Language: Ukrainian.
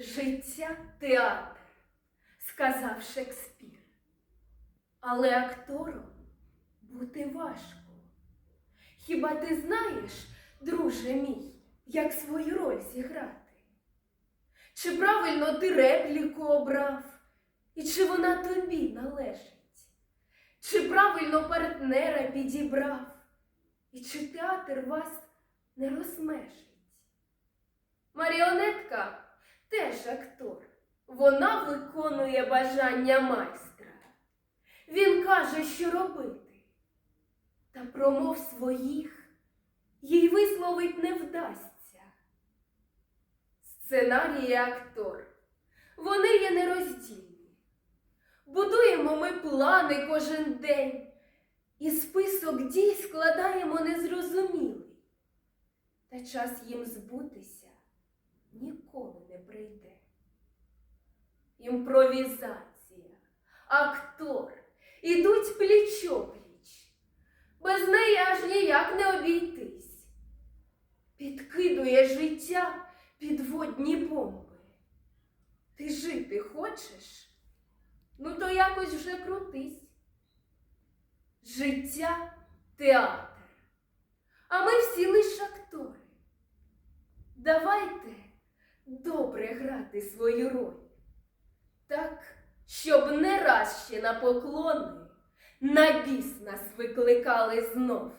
Життя театр, сказав Шекспір. Але актором бути важко. Хіба ти знаєш, друже мій, як свою роль зіграти? Чи правильно ти репліку обрав, і чи вона тобі належить? Чи правильно партнера підібрав, і чи театр вас не розмежить? Маріонетка теж актор. Вона виконує бажання майстра. Він каже, що робити. Та промов своїх їй висловить не вдасться. Сценарій актор. Вони є нероздільні. Будуємо ми плани кожен день, і список дій складаємо незрозумілий. Та час їм збутися ніколи прийде. Імпровізація, актор ідуть пліч-опліч. Без неї аж ніяк не обійтись. Підкидує життя підводні бомби. Ти жити хочеш? Ну, то якось вже крутись. Життя театр. А ми всі лише актори. Давайте добре грати свою роль. Так, щоб не раз ще на поклони на біс нас викликали знов.